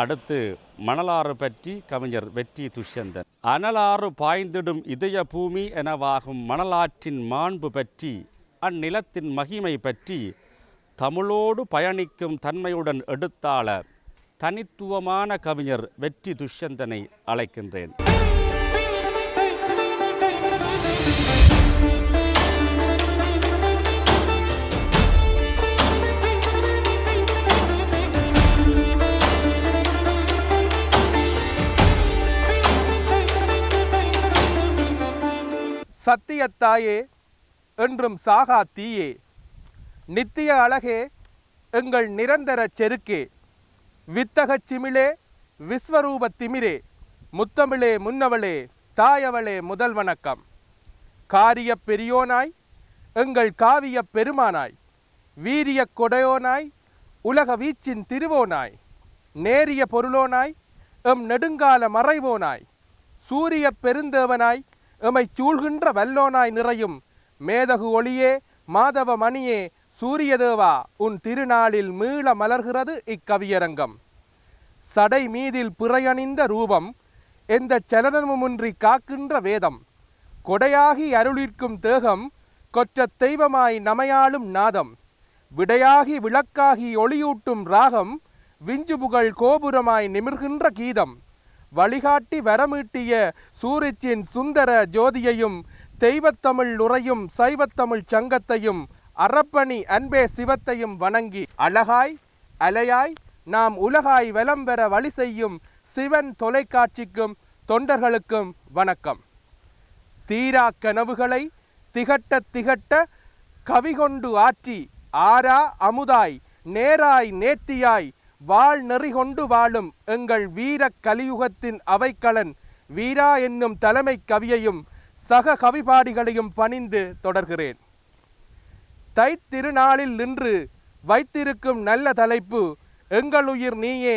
அடுத்து மணலாறு பற்றி கவிஞர் வெற்றி துஷ்யந்தன். அனலாறு பாய்ந்திடும் இதய பூமி எனவாகும் மணலாற்றின் மாண்பு பற்றி அந்நிலத்தின் மகிமை பற்றி தமிழோடு பயணிக்கும் தன்மையுடன் எடுத்தாள தனித்துவமான கவிஞர் வெற்றி துஷ்யந்தனை அழைக்கின்றேன். சத்தியத்தாயே என்றும் சாகா தீயே. நித்திய அழகே எங்கள் நிரந்தர செருக்கே. வித்தகச் சிமிழே விஸ்வரூப திமிரே. முத்தமிழே முன்னவளே தாயவளே முதல் வணக்கம். காரிய பெரியோனாய் எங்கள் காவிய பெருமானாய். வீரிய கொடையோனாய் உலக வீச்சின் திருவோனாய். நேரிய பொருளோனாய் எம் நெடுங்கால மறைவோனாய். சூரிய பெருந்தேவனாய் எமை சூழ்கின்ற வல்லோனாய் நிறையும். மேதகு ஒளியே மாதவ மணியே சூரியதேவா உன் திருநாளில் மீள மலர்கிறது இக்கவியரங்கம். சடை மீதில் பிறையணிந்த ரூபம் எந்த சலனமுமின்றி காக்கின்ற வேதம். கொடையாகி அருளிற்கும் தேகம் கொற்ற தெய்வமாய் நமையாளும் நாதம். விடையாகி விளக்காகி ஒளியூட்டும் ராகம் விஞ்சுபுகழ் கோபுரமாய் நிமிர்கின்ற கீதம். வழிகாட்டி வரமீட்டிய சூரிச்சின் சுந்தர ஜோதியையும் தெய்வத்தமிழ் உரையும் சைவத்தமிழ் சங்கத்தையும் அறப்பணி அன்பே சிவத்தையும் வணங்கி அழகாய் அலையாய் நாம் உலகாய் வலம் பெற வழி செய்யும் சிவன் தொலைக்காட்சிக்கும் தொண்டர்களுக்கும் வணக்கம். தீரா கனவுகளை திகட்ட திகட்ட கவிகொண்டு ஆற்றி ஆரா அமுதாய் நேராய் நேர்த்தியாய் வாழ் நெறி கொண்டு வாழும் எங்கள் வீர கலியுகத்தின் அவைக்களன் வீரா என்னும் தலைமை கவியையும் சக கவிபாடிகளையும் பணிந்து தொடர்கிறேன். தைத்திருநாளில் நின்று வைத்திருக்கும் நல்ல தலைப்பு எங்களுயிர் நீயே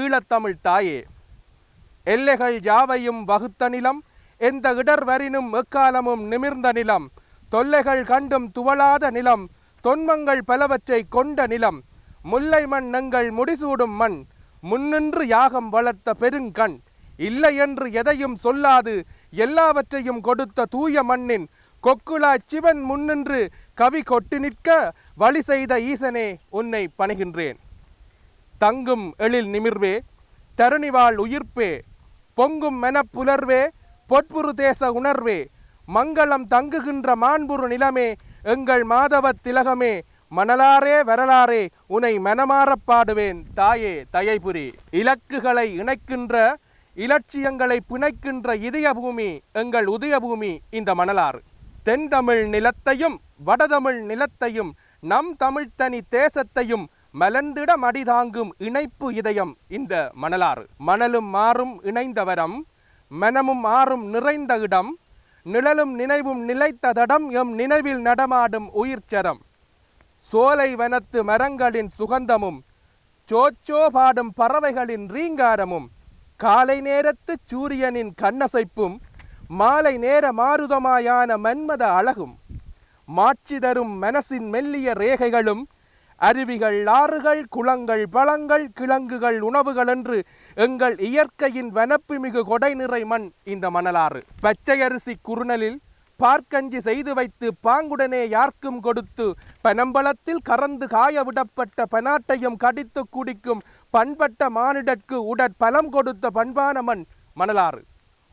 ஈழத்தமிழ் தாயே. எல்லைகள் யாவையும் வகுத்த நிலம் எந்த இடர் வரினும் எக்காலமும் நிமிர்ந்த நிலம் தொல்லைகள் கண்டும் துவளாத நிலம் தொன்மங்கள் பலவற்றை கொண்ட நிலம் முல்லை மண் எங்கள் முடிசூடும் மண் முன்னின்று யாகம் வளர்த்த பெருங்கண். இல்லை என்று எதையும் சொல்லாது எல்லாவற்றையும் கொடுத்த தூய மண்ணின் கொக்குலா சிவன் முன்னின்று கவி கொட்டி நிற்க வழி செய்த ஈசனே உன்னை பணிகின்றேன். தங்கும் எழில் நிமிர்வே தருணிவாள் உயிர்ப்பே பொங்கும் மெனப்புலர்வே பொற்புரு தேச உணர்வே. மங்களம் தங்குகின்ற மாண்புரு நிலமே எங்கள் மாதவத் திலகமே மணலாரே வரலாறே உனை மனமாறப் பாடுவேன். தாயே தயைபுரி இலக்குகளை இணைக்கின்ற இலட்சியங்களை பிணைக்கின்ற இதய பூமி எங்கள் உதய பூமி இந்த மணலாறு. தென் தமிழ் நிலத்தையும் வடதமிழ் நிலத்தையும் நம் தமிழ்த்தனி தேசத்தையும் மலர்ந்திட மடிதாங்கும் இணைப்பு இதயம் இந்த மணலாறு. மணலும் மாறும் இணைந்தவரம் மனமும் ஆறும் நிறைந்த இடம் நிழலும் நினைவும் நிலைத்த தடம் எம் நினைவில் நடமாடும் உயிர்ச்சரம் சோலை வனத்து மரங்களின் சுகந்தமும் சோச்சோ பாடும் பறவைகளின் ரீங்காரமும் காலை நேரத்து சூரியனின் கண்ணசைப்பும் மாலை நேர மாருதமாயான மன்மத அழகும் மாட்சி தரும் மனசின் மெல்லிய ரேகைகளும் அருவிகள் ஆறுகள் குளங்கள் பழங்கள் கிழங்குகள் உணவுகள் என்று எங்கள் இயற்கையின் வனப்புமிகு கொடை நிறை மண் இந்த மணலாறு. பச்சையரிசி குறுநலில் பார்க்கஞ்சி செய்து வைத்து பாங்குடனே யார்க்கும் கொடுத்து பனம்பலத்தில் கறந்து காய விடப்பட்ட பனாட்டையும் கடித்து குடிக்கும் பண்பட்ட மானிடற்கு உடற்பலம் கொடுத்த பண்பான மண் மணலாறு.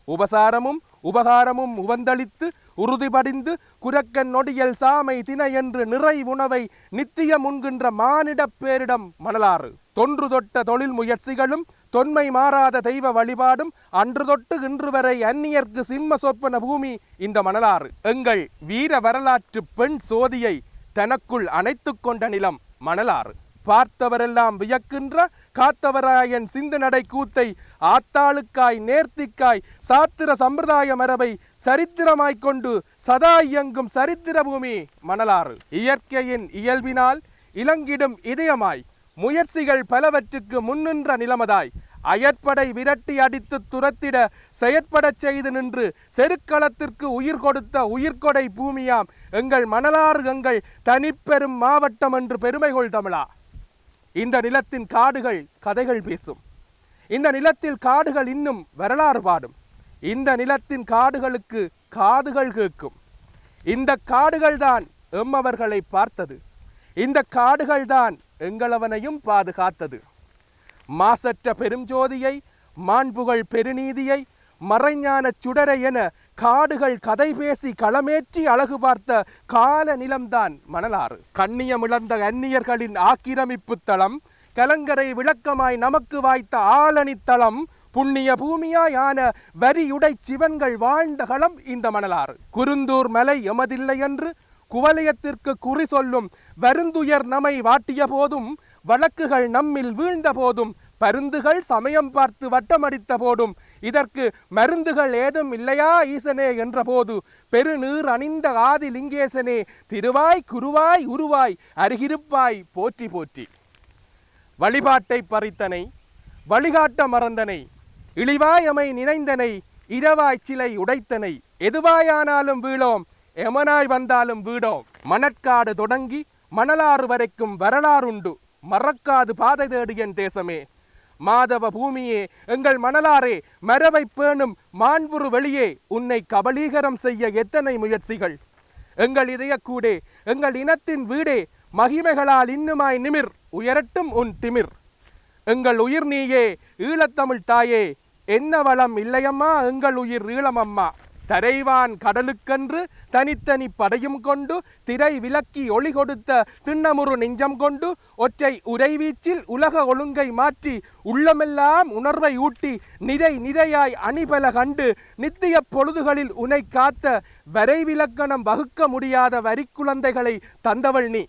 உபசாரமும் உபகாரமும் உவந்தளித்து உறுதிபடிந்து குரக்கன் நொடியல் சாமை தின என்று நிறை உணவை நித்தியம் உண்கின்ற மானிடப் பேரிடம் மணலாறு. தொன்று தொட்ட தொழில் முயற்சிகளும் தொன்மை மாறாத தெய்வ வழிபாடும் அன்று தொட்டு இன்று வரை அந்நியர்க்கு சிம்ம சொப்பன பூமி இந்த மணலாறு. எங்கள் வீர வரலாற்று பெண் சோதியை தனக்குள் அணைத்து கொண்ட நிலம் மணலாறு. பார்த்தவரெல்லாம் வியக்கின்ற காத்தவராயன் சிந்து நடை கூத்தை ஆத்தாளுக்காய் நேர்த்திக்காய் சாத்திர சம்பிரதாய மரபை சரித்திரமாய்க் கொண்டு சதா இயங்கும் சரித்திர பூமி மணலாறு. இயற்கையின் இயல்பினால் இலங்கிடும் இதயமாய் முயற்சிகள் பலவற்றுக்கு முன்னின்ற நிலமதாய். அயற்படை விரட்டி அடித்து துரத்திட செயற்படச் செய்து நின்று செருக்களத்திற்கு உயிர் கொடுத்த உயிர்கொடை பூமியாம் எங்கள் மணலாறு எங்கள் தனிப்பெரும் மாவட்டம் என்று பெருமை கொள் தமிழா. இந்த நிலத்தின் காடுகள் கதைகள் பேசும். இந்த நிலத்தில் காடுகள் இன்னும் வரலாறு பாடும். இந்த நிலத்தின் காடுகளுக்கு காதுகள் கேட்கும். இந்த காடுகள் தான் எம்மவர்களை பார்த்தது. இந்த காடுகள்தான் எங்களவனையும் பாதுகாத்தது. மாசற்ற பெருஞ்சோதியை மாண்புகள் பெருநீதியை மறைஞான சுடரை என காடுகள் கதை பேசி களமேற்றி அழகு பார்த்த கால நிலம்தான் மணலாறு. கண்ணியமிழந்த அந்நியர்களின் ஆக்கிரமிப்பு தளம் கலங்கரை விளக்கமாய் நமக்கு வாய்த்த ஆளணித்தளம் புண்ணிய பூமியாயான வரியுடை சிவன்கள் வாழ்ந்த களம் இந்த மணலாறு. குருந்தூர் மலை எமதில்லை என்று குவலயத்திற்கு குறி சொல்லும் வருந்துயர் நமை வாட்டிய போதும் வழக்குகள் நம்மில் வீழ்ந்த போதும் பருந்துகள் சமயம் பார்த்து வட்டமடித்த போதும் இதற்கு மருந்துகள் ஏதும் இல்லையா ஈசனே என்றபோது பெருநீர் அணிந்த ஆதி லிங்கேசனே திருவாய் குருவாய் உருவாய் அருகிருப்பாய் போற்றி போற்றி. வழிபாட்டை பறித்தனை வழிகாட்ட மறந்தனை இழிவாய் அமை நினைந்தனை இரவாய் சிலை உடைத்தனை எதுவாயானாலும் வீழோம் எமனாய் வந்தாலும் வீடோம் மணற்காடு தொடங்கி மணலாறு வரைக்கும் வரலாறுண்டு. மறக்காது பாதை தேடியன் தேசமே. மாதவ பூமியே எங்கள் மணலாரே மரபை பேணும் மாண்புரு வெளியே உன்னை கபலீகரம் செய்ய எத்தனை முயற்சிகள்? எங்கள் இதயக்கூடே எங்கள் இனத்தின் வீடே மகிமைகளால் இன்னுமாய் நிமிர் உயரட்டும் உன் திமிர். எங்கள் உயிர் நீயே ஈழத்தமிழ் தாயே என்ன வளம் இல்லையம்மா எங்கள் உயிர் ஈழமம்மா தரைவான் கடலுக்கென்று தனித்தனி படையும் கொண்டு திரை விலக்கி ஒளி கொடுத்த திண்ணமுறு நெஞ்சம் கொண்டு ஒற்றை உரைவீச்சில் உலக ஒழுங்கை மாற்றி உள்ளமெல்லாம் உணர்வை ஊட்டி நிறை நிறையாய் அணிபல கண்டு நித்திய பொழுதுகளில் உனை காத்த வரைவிலக்கணம் வகுக்க முடியாத வரிக்குழந்தைகளை தந்தவள் நீ.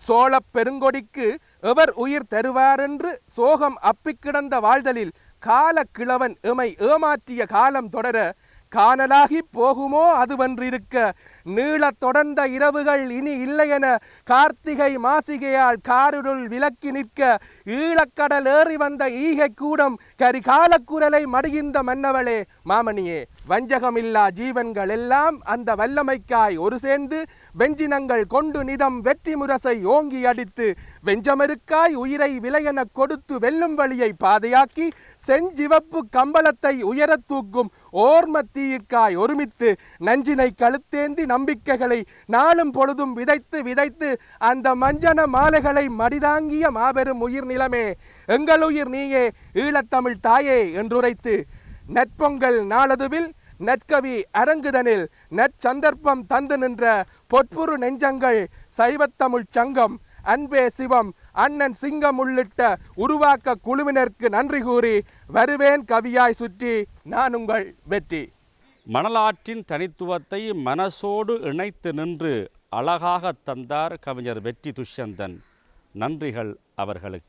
சோழப் பெருங்கொடிக்கு எவர் உயிர் தருவாரென்று சோகம் அப்பிக் கிடந்த வாழ்தலில் கால கிழவன் எமை ஏமாற்றிய காலம் தொடர காணலாகி போகுமோ அதுவன்றிருக்க. நீளத் தொடர்ந்த இரவுகள் இனி இல்லையென கார்த்திகை மாசிகையால் காருருள் விலக்கி நிற்க. ஈழக்கடல் ஏறி வந்த ஈகை கூடம் கரிகாலக்குரலை மடிகின்ற மன்னவளே மாமணியே. வஞ்சகமில்லா ஜீவன்கள் எல்லாம் அந்த வல்லமைக்காய் ஒரு சேர்ந்து வெஞ்சினங்கள் கொண்டு நிதம் வெற்றி முரசை ஓங்கி அடித்து வெஞ்சமருக்காய் உயிரை விலையென கொடுத்து வெல்லும் வழியை பாதையாக்கி செஞ்சிவப்பு கம்பளத்தை உயரத் தூக்கும் ஓர்ம தீயிற்காய் ஒருமித்து நஞ்சினை கழுத்தேந்தி நம்பிக்கைகளை நாளும் பொழுதும் விதைத்து விதைத்து அந்த மஞ்சன மாலைகளை மடிதாங்கிய மாபெரும் உயிர் நிலமே எங்களுயிர் நீயே ஈழத்தமிழ் தாயே என்றுரைத்து நற்பொங்கல் நாளதுவில் நற்கவி அரங்குதனில் நற்சந்தர்ப்பம் தந்து நின்ற பொற்புரு நெஞ்சங்கள் சைவத்தமிழ் சங்கம் அன்பே சிவம் அண்ணன் சிங்கம் உள்ளிட்ட உருவாக்க குழுவினருக்கு நன்றி கூறி வருவேன் கவியாய் சுற்றி நான் உங்கள் வெற்றி. மணலாற்றின் தனித்துவத்தை மனசோடு இணைத்து நின்று அழகாக தந்தார் கவிஞர் வெற்றி துஷ்யந்தன். நன்றிகள் அவர்களுக்கு.